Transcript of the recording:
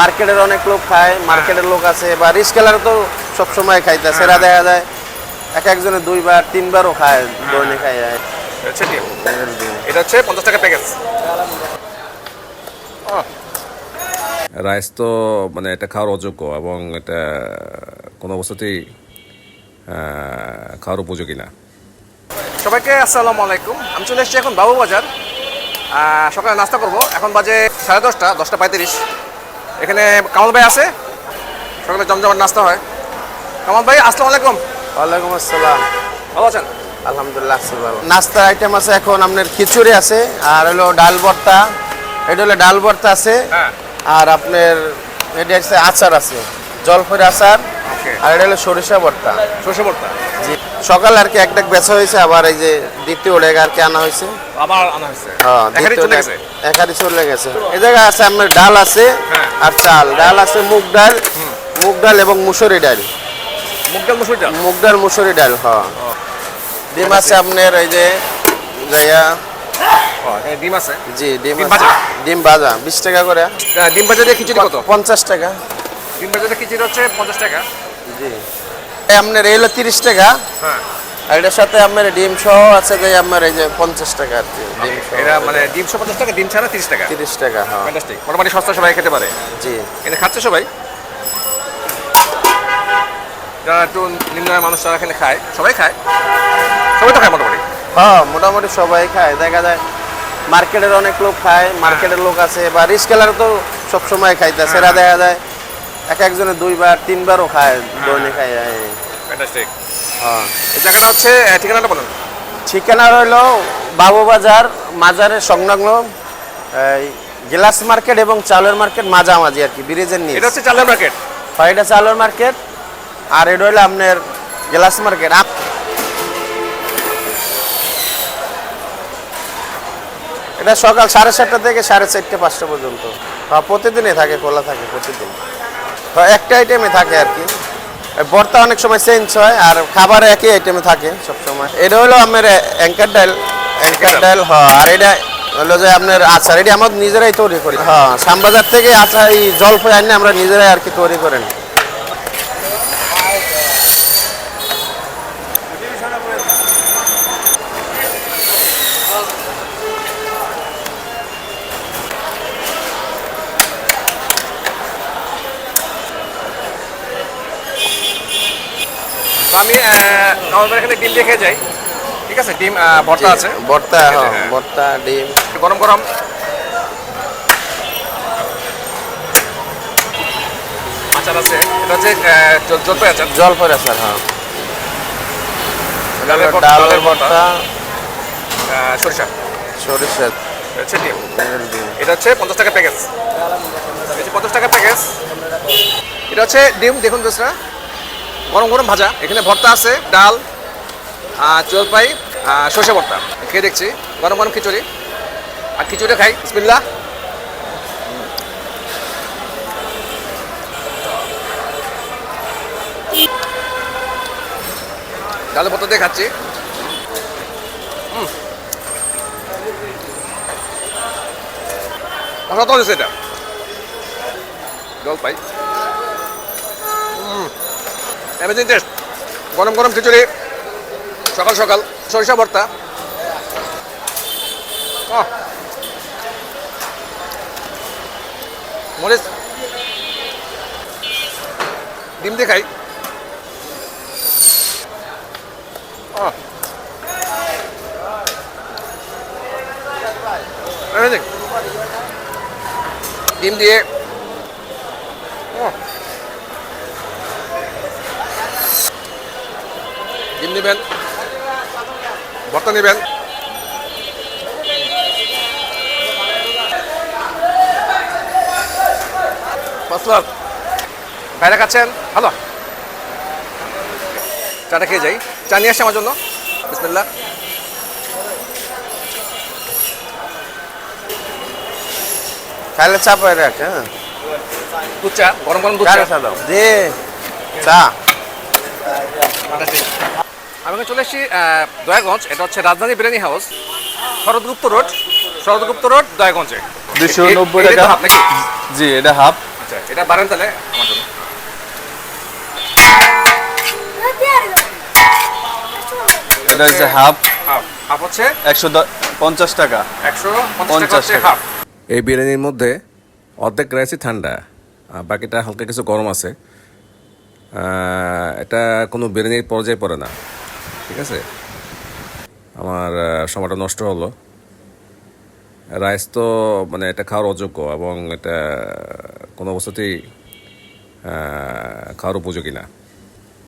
মার্কেটের অনেক লোক খায় মার্কেটের লোক আছে বা রিস্কেলার তো সবসময় খাইতেছে। এরা দেখা যায় এক একজনে দুইবার তিনবারও খায় দৈনিক খায়। ডিম এটা হচ্ছে পঞ্চাশ টাকা প্যাকেজ রাইস তো মানে এটা খাওয়ার অযোগ্য এবং এটা কোনো অবস্থাতেই খাওয়ার উপযোগী না। সবাইকে আসসালামু আলাইকুম। আমি চলে এসেছি এখন বাবু বাজার সকালে নাস্তা করব। এখন বাজে সাড়ে দশটা দশটা পঁয়ত্রিশ। এখানে কামাল ভাই আছে? সকালে জমজমাট নাস্তা হয়। কামাল ভাই আসসালামু আলাইকুম। ওয়ালাইকুম আসসালাম। ভালো আছেন? আলহামদুলিল্লাহ আছি ভালো। নাস্তার আইটেম আছে এখন আপনার খিচুড়ি আছে আর হলো ডাল ভর্তা। এটা হলো ডাল ভর্তা আছে হ্যাঁ। আর আপনার এটা হচ্ছে আচার আছে জলফের আচার আর এটা হলো সরিষা ভর্তা। সরষে ভর্তা? জি। সকাল আর কি এক ডাক বেচা হয়েছে আবার এই যে দ্বিতীয় ডেক আর কি আনা হয়েছে। আবার আনা হয়েছে? হ্যাঁ গেছে? চলে গেছে। এই জায়গায় আছে আপনার ডাল আছে হ্যাঁ। আর চাল। ডাল আছে মুগ ডাল মুগ ডাল এবং মুসুরি ডাল। মুগ ডাল মুসুর ডাল? মুগ ডাল মুসুরি ডাল হ্যাঁ ডিম আছে আপনার এই যে জায়গা ডিম আছে? জি ডিম। ভাজা? ডিম ভাজা বিশ টাকা করে। ডিম ভাজা দিয়ে খিচুড়ি কত? পঞ্চাশ টাকা। ডিম ভাজা দিয়ে খিচুড়ি হচ্ছে পঞ্চাশ টাকা। জি। আপনার এই হলো তিরিশ টাকা। হ্যাঁ। আর এটার সাথে আপনার ডিম সহ আছে যে আপনার এই যে পঞ্চাশ টাকা আর কি ডিম সহ। এটা মানে ডিম শো পঞ্চাশ টাকা ডিম ছাড়া তিরিশ টাকা। তিরিশ টাকা হ্যাঁ। ফ্যান্টাস্টিক মোটামুটি সস্তা সবাই খেতে পারে। জি। এখানে খাচ্ছে সবাই। যারা একটু নিম্ন মানুষ তারা এখানে খায়। সবাই খায়। সবাই তো খায় মোটামুটি। হ্যাঁ মোটামুটি সবাই খায়। দেখা যায় মার্কেটের অনেক লোক খায় মার্কেটের লোক আছে বা রিস্কেলার তো সবসময় খাইতেছে। এরা দেখা যায় এক একজনে দুইবার তিনবারও খায় দৈনিক খায়। ফ্যান্টাস্টিক হ্যাঁ এই জায়গাটা হচ্ছে ঠিকানাটা বলুন। ঠিকানা রইল বাবুবাজার মাজারের সংলগ্ন এই গ্লাস মার্কেট এবং চালের মার্কেট মাঝামাঝি আর কি ব্রিজের নিয়ে এটা হচ্ছে চালের মার্কেট। হয় এটা চালের মার্কেট। আর এটা হইল আপনার গ্লাস মার্কেট। আপ- এটা সকাল সাড়ে সাতটা থেকে সাড়ে চারটে পাঁচটা পর্যন্ত। হ্যাঁ, প্রতিদিনই থাকে খোলা থাকে প্রতিদিন। হ্যাঁ, একটা আইটেমে থাকে আর কি। ভর্তা অনেক সময় চেঞ্জ হয় আর খাবার একই আইটেমে থাকে সবসময়। এটা হলো আমার অ্যাঙ্কার ডাল। অ্যাঙ্কার ডাল হ্যাঁ। আর এটা হলো যে আপনার আচার। এটা আমরা নিজেরাই তৈরি করি। হ্যাঁ। শ্যামবাজার থেকে আচার এই জল জলপাই আনি আমরা নিজেরাই আর কি তৈরি করেন। তো আমি আমাদের এখানে ডিম দেখে যাই। ঠিক আছে? ডিম ভর্তা আছে। ভর্তা হ্যাঁ। ভর্তা ডিম। গরম গরম। আচার আছে। এটা হচ্ছে জলপাই আচার। জলপাই আচার হ্যাঁ। ডালের ভর্তা, সরিষা। সরিষা এটা হচ্ছে ডিম। এটা হচ্ছে পঞ্চাশ টাকা প্যাকেজ। পঞ্চাশ টাকা প্যাকেজ। এটা হচ্ছে ডিম দেখুন দোসরা গরম গরম ভাজা। এখানে ভর্তা আছে, ডাল জলপাই সর্ষে ভর্তা। খেয়ে দেখছি, গরম গরম খিচুড়ি। আর খিচুড়ি খাই, বিসমিল্লাহ। ডালের ভর্তা দিয়ে খাচ্ছি। অসাধারণ হয়েছে এটা। জলপাই। অ্যামেজিং টেস্ট গরম গরম খিচুড়ি। সকাল সকাল। সরিষা ভর্তা। মরিচ। ডিম দিয়ে খাই। ডিম দিয়ে ডিম নেবেন ভর্তা নেবেন। ভাইরা খাচ্ছেন? ভালো। চাটা খেয়ে যাই। চা নিয়ে আসছে আমার জন্য। বিসমিল্লাহ। খাইলে চা পাই রাখ হ্যাঁ। দুধ চা গরম গরম দুধ চা দাও। দে চা। Fantastic. আমি চলে এসেছি দয়াগঞ্জ। এটা হচ্ছে Rajdhani biryani house Sharatgupta road Sharatgupta road দয়াগঞ্জে। দুশো নব্বই টাকা। হাফ নাকি? জি এটা হাফ। আচ্ছা এটা বাড়েন তাহলে আমার জন্য। এটা হচ্ছে হাফ। হাফ। হাফ হচ্ছে? একশো পঞ্চাশ টাকা। একশো পঞ্চাশ। হাফ। এই বিরিয়ানির মধ্যে অর্ধেক রাইসই ঠান্ডা বাকিটা হালকা কিছু গরম আছে। আহ, এটা কোনো বিরিয়ানির পর্যায়ে পড়ে না। ঠিক আছে? আমার সময়টা নষ্ট হলো। রাইস তো মানে এটা খাওয়ার অযোগ্য এবং এটা, কোনো অবস্থাতেই খাওয়ার উপযোগী না।